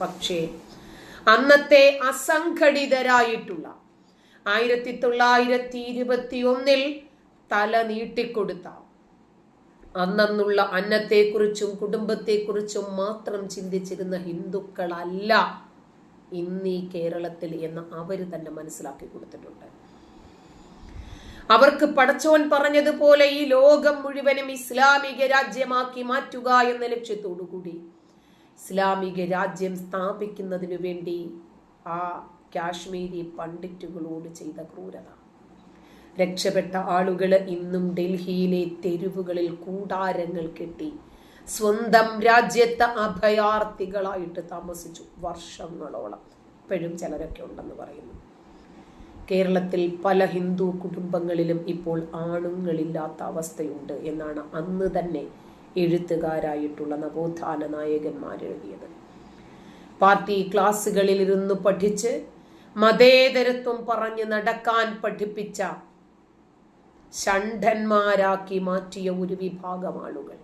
പക്ഷേ അന്നത്തെ അസംഘടിതരായിട്ടുള്ള ആയിരത്തി തൊള്ളായിരത്തി ഇരുപത്തി ഒന്നിൽ തല നീട്ടിക്കൊടുത്ത അന്നുള്ള അന്നത്തെക്കുറിച്ചും കുടുംബത്തെക്കുറിച്ചും മാത്രം ചിന്തിച്ചിരുന്ന ഹിന്ദുക്കളല്ല ഇന്ന് കേരളത്തിൽ എന്ന് അവർ തന്നെ മനസ്സിലാക്കി കൊടുത്തിട്ടുണ്ട്. അവർക്ക് പടച്ചോൻ പറഞ്ഞതുപോലെ ഈ ലോകം മുഴുവനും ഇസ്ലാമിക രാജ്യമാക്കി മാറ്റുക എന്ന ലക്ഷ്യത്തോടു കൂടി ഇസ്ലാമിക രാജ്യം സ്ഥാപിക്കുന്നതിനു വേണ്ടി ആ കാശ്മീരി പണ്ഡിറ്റുകളോട് ചെയ്ത ക്രൂരത. രക്ഷപ്പെട്ട ആളുകൾ ഇന്നും ഡൽഹിയിലെ തെരുവുകളിൽ കൂടാരങ്ങൾ കെട്ടി സ്വന്തം രാജ്യത്തെ അഭയാർത്ഥികളായിട്ട് താമസിച്ചു വർഷങ്ങളോളം. ഇപ്പോഴും ചിലരൊക്കെ ഉണ്ടെന്ന് പറയുന്നു. കേരളത്തിൽ പല ഹിന്ദു കുടുംബങ്ങളിലും ഇപ്പോൾ ആണുങ്ങളില്ലാത്ത അവസ്ഥയുണ്ട് എന്നാണ് അന്ന് തന്നെ എഴുത്തുകാരായിട്ടുള്ള നവോത്ഥാന നായകന്മാർ എഴുതിയത് പാർട്ടി ക്ലാസ്സുകളിൽ ഇരുന്ന് പഠിച്ച് മതേതരത്വം പറഞ്ഞ് നടക്കാൻ പഠിപ്പിച്ച ഷണ്ഠന്മാരാക്കി മാറ്റിയ ഒരു വിഭാഗം ആളുകൾ.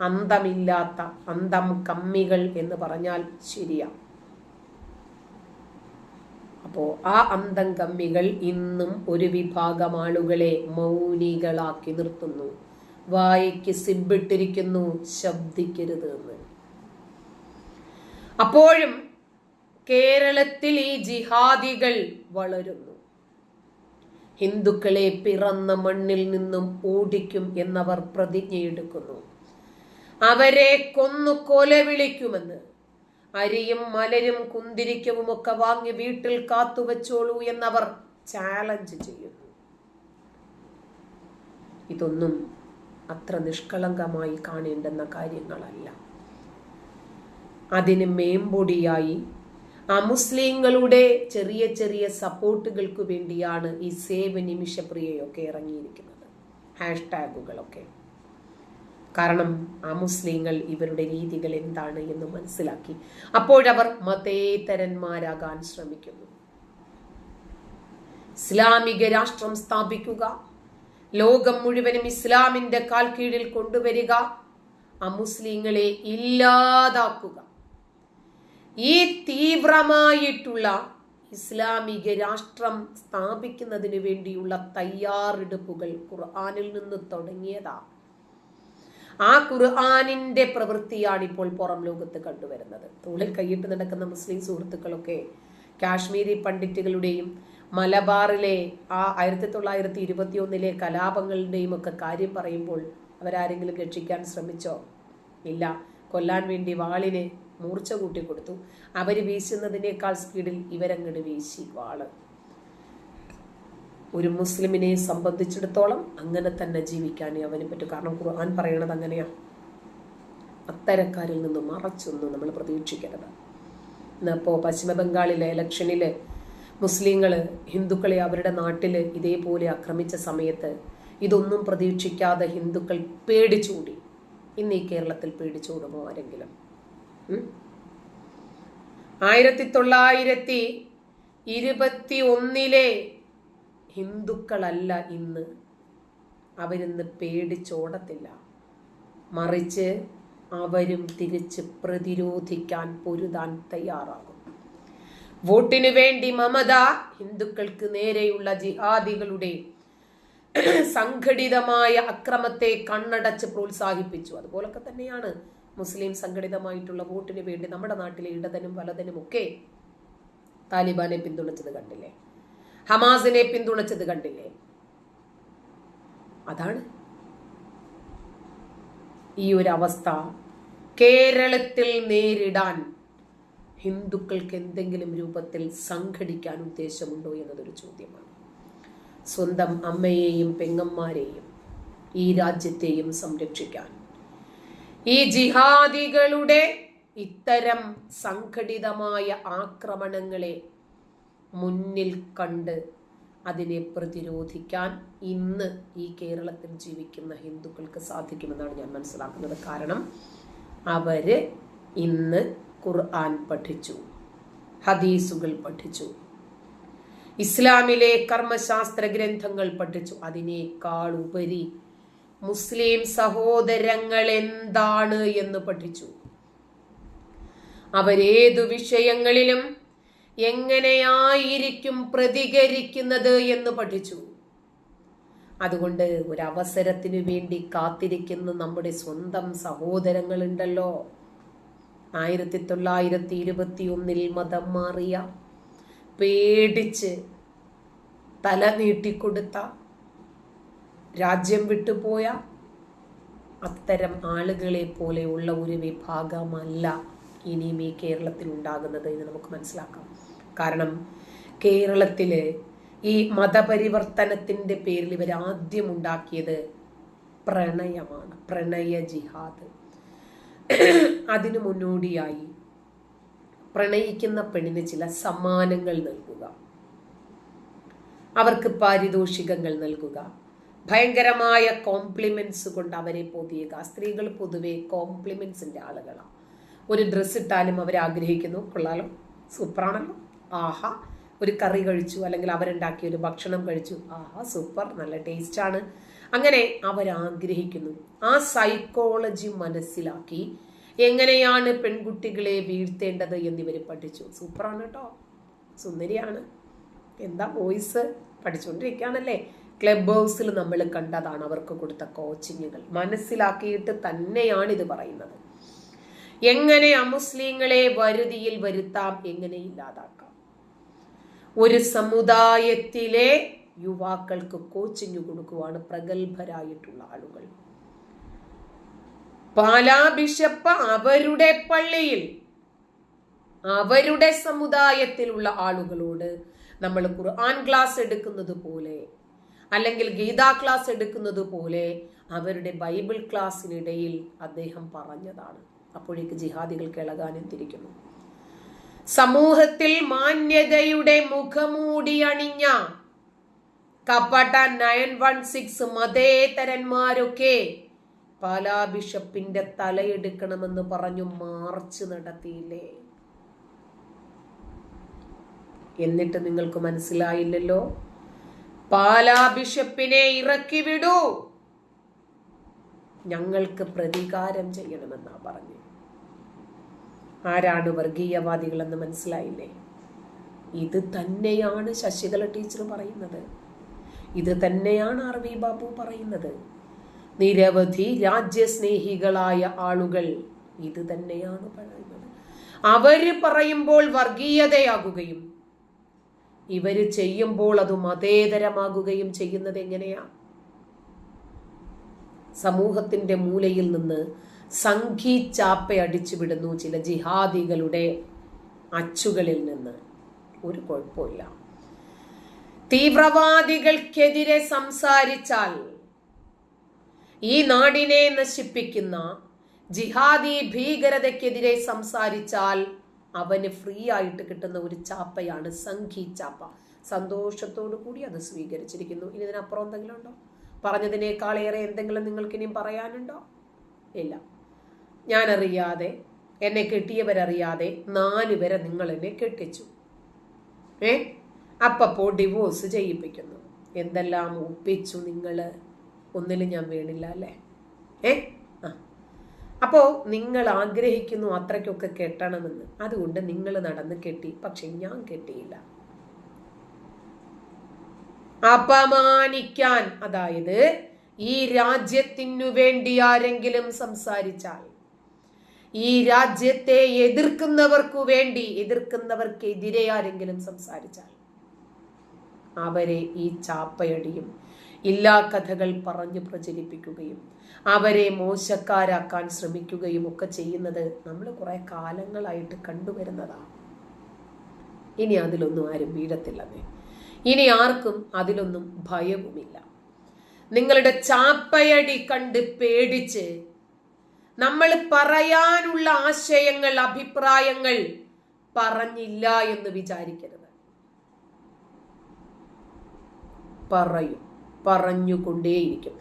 അന്തമില്ലാത്ത അന്തം കമ്മികൾ എന്ന് പറഞ്ഞാൽ ശരിയാ. അപ്പോ ആ അന്തം കമ്മികൾ ഇന്നും ഒരു വിഭാഗം ആളുകളെ മൗനികളാക്കി നിർത്തുന്നു. വായിക്ക് സിബിട്ടിരിക്കുന്നു ശബ്ദിക്കരുത് എന്ന് അപ്പോഴും കേരളത്തിൽ ഈ ജിഹാദികൾ വളരുന്നു. ഹിന്ദുക്കളെ പിറന്ന മണ്ണിൽ നിന്നും ഓടിക്കും എന്നവർ പ്രതിജ്ഞയെടുക്കുന്നു. അവരെ കൊന്നു കൊല വിളിക്കുമെന്ന് അരിയും മലരും കുന്തിരിക്കവും ഒക്കെ വാങ്ങി വീട്ടിൽ കാത്തുവച്ചോളൂ എന്നവർ ചാലഞ്ച് ചെയ്യുന്നു. ഇതൊന്നും അത്ര നിഷ്കളങ്കമായി കാണേണ്ടുന്ന കാര്യങ്ങളല്ല. അതിന് മേമ്പൊടിയായി അമുസ്ലിങ്ങളുടെ ചെറിയ ചെറിയ സപ്പോർട്ടുകൾക്ക് വേണ്ടിയാണ് ഈ സേവ് നിമിഷപ്രിയയൊക്കെ ഇറങ്ങിയിരിക്കുന്നത്. ഹാഷ്ടാഗുകളൊക്കെ. കാരണം ആ മുസ്ലിങ്ങൾ ഇവരുടെ രീതികൾ എന്താണ് എന്ന് മനസ്സിലാക്കി. അപ്പോഴവർ മതേതരന്മാരാകാൻ ശ്രമിക്കുന്നു. ഇസ്ലാമിക രാഷ്ട്രം സ്ഥാപിക്കുക ലോകം മുഴുവനും ഇസ്ലാമിന്റെ കാൽ കീഴിൽ കൊണ്ടുവരിക അമുസ്ലിങ്ങളെ ഇല്ലാതാക്കുക. ഈ തീവ്രമായിട്ടുള്ള ഇസ്ലാമിക രാഷ്ട്രം സ്ഥാപിക്കുന്നതിന് വേണ്ടിയുള്ള തയ്യാറെടുപ്പുകൾ ഖുർആാനിൽ നിന്ന് തുടങ്ങിയതാ. ആ ഖുർആാനിന്റെ പ്രവൃത്തിയാണ് ഇപ്പോൾ പുറം ലോകത്ത് കണ്ടുവരുന്നത്. തോളിൽ കൈയിട്ട് നടക്കുന്ന മുസ്ലിം സുഹൃത്തുക്കളൊക്കെ കാശ്മീരി പണ്ഡിറ്റുകളുടെയും മലബാറിലെ ആ ആയിരത്തി തൊള്ളായിരത്തി ഇരുപത്തി ഒന്നിലെ കലാപങ്ങളുടെയും ഒക്കെ കാര്യം പറയുമ്പോൾ അവരാരെങ്കിലും രക്ഷിക്കാൻ ശ്രമിച്ചോ? ഇല്ല. കൊല്ലാൻ വേണ്ടി വാളിന് മൂർച്ച കൂട്ടി കൊടുത്തു അവർ വീശുന്നതിനേക്കാൾ സ്പീഡിൽ ഇവരങ്ങട് വീശി വാൾ. ഒരു മുസ്ലിമിനെ സംബന്ധിച്ചിടത്തോളം അങ്ങനെ തന്നെ ജീവിക്കാനേ അവന് പറ്റും. കാരണം ഖുർആൻ പറയണത് അങ്ങനെയാ. അത്തരക്കാരിൽ നിന്ന് മറച്ചൊന്നും നമ്മൾ പ്രതീക്ഷിക്കരുത്. ഇന്നിപ്പോൾ പശ്ചിമ ബംഗാളിലെ ഇലക്ഷനിൽ മുസ്ലിങ്ങൾ ഹിന്ദുക്കളെ അവരുടെ നാട്ടിൽ ഇതേപോലെ ആക്രമിച്ച സമയത്ത് ഇതൊന്നും പ്രതീക്ഷിക്കാതെ ഹിന്ദുക്കൾ പേടിച്ചൂടി. ഇന്ന് ഈ കേരളത്തിൽ പേടിച്ചോടുമോ ആരെങ്കിലും? ആയിരത്തി തൊള്ളായിരത്തി ഇരുപത്തി ഒന്നിലെ ഹിന്ദുക്കളല്ല ഇന്ന്. അവരിന്ന് പേടിച്ചോടത്തില്ല മറിച്ച് അവരും തിരിച്ച് പ്രതിരോധിക്കാൻ പൊരുതാൻ തയ്യാറാകും. വോട്ടിനു വേണ്ടി മമത ഹിന്ദുക്കൾക്ക് നേരെയുള്ള ജിഹാദികളുടെ സംഘടിതമായ അക്രമത്തെ കണ്ണടച്ച് പ്രോത്സാഹിപ്പിച്ചു. അതുപോലൊക്കെ തന്നെയാണ് മുസ്ലിം സംഘടിതമായിട്ടുള്ള വോട്ടിന് വേണ്ടി നമ്മുടെ നാട്ടിലെ ഇടതനും വലതനും ഒക്കെ താലിബാനെ പിന്തുണച്ചത് കണ്ടില്ലേ? ഹമാസിനെ പിന്തുണച്ചത് കണ്ടില്ലേ? അതാണ് ഈ ഒരു അവസ്ഥ കേരളത്തിൽ നേരിടാൻ ഹിന്ദുക്കൾക്ക് എന്തെങ്കിലും രൂപത്തിൽ സംഘടിക്കാൻ ഉദ്ദേശമുണ്ടോ എന്നതൊരു ചോദ്യമാണ്. സ്വന്തം അമ്മയെയും പെങ്ങന്മാരെയും ഈ രാജ്യത്തെയും സംരക്ഷിക്കാൻ. ഈ ജിഹാദികളുടെ ഇത്തരം സംഘടിതമായ ആക്രമണങ്ങളെ മുന്നിൽ കണ്ട് അതിനെ പ്രതിരോധിക്കാൻ ഇന്ന് ഈ കേരളത്തിൽ ജീവിക്കുന്ന ഹിന്ദുക്കൾക്ക് സാധിക്കുമെന്നാണ് ഞാൻ മനസ്സിലാക്കുന്നത്. കാരണം അവർ ഇന്ന് ഖുർആൻ പഠിച്ചു ഹദീസുകൾ പഠിച്ചു ഇസ്ലാമിലെ കർമ്മശാസ്ത്ര ഗ്രന്ഥങ്ങൾ പഠിച്ചു. അതിനേക്കാൾ ഉപരി മുസ്ലിം സഹോദരങ്ങൾ എന്താണ് എന്ന് പഠിച്ചു. അവരേതു വിഷയങ്ങളിലും എങ്ങനെയായിരിക്കും പ്രതികരിക്കുന്നത് എന്ന് പഠിച്ചു. അതുകൊണ്ട് ഒരവസരത്തിനു വേണ്ടി കാത്തിരിക്കുന്ന നമ്മുടെ സ്വന്തം സഹോദരങ്ങളുണ്ടല്ലോ. ആയിരത്തി തൊള്ളായിരത്തി ഇരുപത്തി ഒന്നിൽ മതം മാറിയ പേടിച്ച് തല നീട്ടിക്കൊടുത്ത രാജ്യം വിട്ടുപോയ അത്തരം ആളുകളെ പോലെയുള്ള ഒരു വിഭാഗമല്ല ഇനിയും ഈ കേരളത്തിൽ ഉണ്ടാകുന്നത് എന്ന് നമുക്ക് മനസ്സിലാക്കാം. കാരണം കേരളത്തിൽ ഈ മതപരിവർത്തനത്തിന്റെ പേരിൽ ഇവർ ആദ്യം ഉണ്ടാക്കിയത് പ്രണയമാണ്. പ്രണയ ജിഹാദ്. അതിനു മുന്നോടിയായി പ്രണയിക്കുന്ന പെണ്ണിന് ചില സമ്മാനങ്ങൾ നൽകുക. അവർക്ക് പാരിതോഷികങ്ങൾ നൽകുക. ഭയങ്കരമായ കോംപ്ലിമെന്റ്സ് കൊണ്ട് അവരെ പൊതിയുക. സ്ത്രീകൾ പൊതുവെ കോംപ്ലിമെന്റ്സിന്റെ ആളുകളാണ്. ഒരു ഡ്രസ്സ് ഇട്ടാലും അവർ ആഗ്രഹിക്കുന്നു കൊള്ളാലോ സൂപ്പറാണല്ലോ ആഹാ ഒരു കറി കഴിച്ചു അല്ലെങ്കിൽ അവരുണ്ടാക്കിയ ഒരു ഭക്ഷണം കഴിച്ചു ആഹാ സൂപ്പർ നല്ല ടേസ്റ്റ് ആണ്. അങ്ങനെ അവരാഗ്രഹിക്കുന്നു. ആ സൈക്കോളജി മനസ്സിലാക്കി എങ്ങനെയാണ് പെൺകുട്ടികളെ വീഴ്ത്തേണ്ടത് എന്നിവർ പഠിച്ചു. സൂപ്പറാണ് കേട്ടോ സുന്ദരിയാണ്. എന്താ വോയിസ് പഠിച്ചുകൊണ്ടിരിക്കുകയാണല്ലേ ക്ലബ് ഹൗസിൽ നമ്മൾ കണ്ടതാണ് അവർക്ക് കൊടുത്ത കോച്ചിങ്ങുകൾ മനസ്സിലാക്കിയിട്ട് തന്നെയാണ് ഇത് പറയുന്നത്. എങ്ങനെ അമുസ്ലിങ്ങളെ വരുതിയിൽ വരുത്താം എങ്ങനെ ഇല്ലാതാക്കാം. ഒരു സമുദായത്തിലെ യുവാക്കൾക്ക് കോച്ചിങ് കൊടുക്കുവാണ് പ്രഗത്ഭരായിട്ടുള്ള ആളുകൾ. പാലാ ബിഷപ്പ് അവരുടെ പള്ളിയിൽ അവരുടെ സമുദായത്തിലുള്ള ആളുകളോട് നമ്മൾ ഖുർആൻ ക്ലാസ് എടുക്കുന്നത് പോലെ അല്ലെങ്കിൽ ഗീതാ ക്ലാസ് എടുക്കുന്നത് പോലെ അവരുടെ ബൈബിൾ ക്ലാസ്സിനിടയിൽ അദ്ദേഹം പറഞ്ഞതാണ്. അപ്പോഴേക്ക് ജിഹാദികൾ കിളകാനും തിരിക്കുന്നു സമൂഹത്തിൽ മാന്യതയുടെ മുഖമൂടി അണിഞ്ഞ കപ്പട്ട നയൻ വൺ സിക്സ് മതേതരന്മാരൊക്കെ പാലാ ബിഷപ്പിന്റെ തലയെടുക്കണമെന്ന് പറഞ്ഞു മാർച്ച് നടത്തിയില്ലേ? എന്നിട്ട് നിങ്ങൾക്ക് മനസ്സിലായില്ലല്ലോ? പാലാ ബിഷപ്പിനെ ഇറക്കി വിടൂ ഞങ്ങൾക്ക് പ്രതികാരം ചെയ്യണമെന്നാ പറഞ്ഞു. ആരാണ് വർഗീയവാദികളെന്ന് മനസ്സിലായില്ലേ? ഇത് തന്നെയാണ് ശശികല ടീച്ചർ പറയുന്നത്. ഇത് തന്നെയാണ് ആർ വി ബാബു പറയുന്നത്. നിരവധി രാജ്യസ്നേഹികളായ ആളുകൾ ഇത് തന്നെയാണ് പറയുന്നത്. അവർ പറയുമ്പോൾ വർഗീയതയാകുകയും ഇവർ ചെയ്യുമ്പോൾ അത് മതേതരമാകുകയും ചെയ്യുന്നത് എങ്ങനെയാ? സമൂഹത്തിന്റെ മൂലയിൽ നിന്ന് സംഘി ചാപ്പയടിച്ചു വിടുന്നു ചില ജിഹാദികളുടെ അച്ചുകളിൽ നിന്ന്. ഒരു കുഴപ്പമില്ല. തീവ്രവാദികൾക്കെതിരെ സംസാരിച്ചാൽ ഈ നാടിനെ നശിപ്പിക്കുന്ന ജിഹാദി ഭീകരതയ്ക്കെതിരെ സംസാരിച്ചാൽ അവന് ഫ്രീ ആയിട്ട് കിട്ടുന്ന ഒരു ചാപ്പയാണ് സംഘി ചാപ്പ. സന്തോഷത്തോടു കൂടി അത് സ്വീകരിച്ചിരിക്കുന്നു. ഇനി ഇതിനപ്പുറം എന്തെങ്കിലും ഉണ്ടോ? പറഞ്ഞതിനേക്കാൾ ഏറെ എന്തെങ്കിലും നിങ്ങൾക്ക് ഇനിയും പറയാനുണ്ടോ? ഇല്ല. ഞാനറിയാതെ എന്നെ കെട്ടിയവരറിയാതെ നാല് വരെ നിങ്ങൾ എന്നെ കെട്ടിച്ചു. ഏ? അപ്പപ്പോ ഡിവോഴ്സ് ചെയ്യിപ്പിക്കുന്നു. എന്തെല്ലാം ഒപ്പിച്ചു നിങ്ങൾ ഒന്നിലും ഞാൻ വീണില്ല അല്ലേ? ഏ? ആ. അപ്പോ നിങ്ങൾ ആഗ്രഹിക്കുന്നു അത്രയ്ക്കൊക്കെ കെട്ടണമെന്ന്. അതുകൊണ്ട് നിങ്ങൾ നടന്ന് കെട്ടി. പക്ഷെ ഞാൻ കെട്ടിയില്ല. അപമാനിക്കാൻ അതായത് ഈ രാജ്യത്തിനു വേണ്ടി ആരെങ്കിലും സംസാരിച്ചാൽ ഈ രാജ്യത്തെ എതിർക്കുന്നവർക്കു വേണ്ടി എതിർക്കുന്നവർക്കെതിരെ ആരെങ്കിലും സംസാരിച്ചാൽ അവരെ ഈ ചാപ്പയടിയും ഇല്ലാ കഥകൾ പറഞ്ഞു പ്രചരിപ്പിക്കുകയും അവരെ മോശക്കാരാക്കാൻ ശ്രമിക്കുകയും ഒക്കെ ചെയ്യുന്നത് നമ്മൾ കുറെ കാലങ്ങളായിട്ട് കണ്ടുവരുന്നതാണ് ഇനി അതിലൊന്നും ആരും വീഴത്തില്ലെന്നേ. ഇനി ആർക്കും അതിലൊന്നും ഭയവുമില്ല. നിങ്ങളുടെ ചാപ്പയടി കണ്ട് പേടിച്ച് നമ്മൾ പറയാനുള്ള ആശയങ്ങൾ അഭിപ്രായങ്ങൾ പറഞ്ഞില്ല എന്ന് വിചാരിക്കരുത്. പറയും പറഞ്ഞുകൊണ്ടേയിരിക്കും.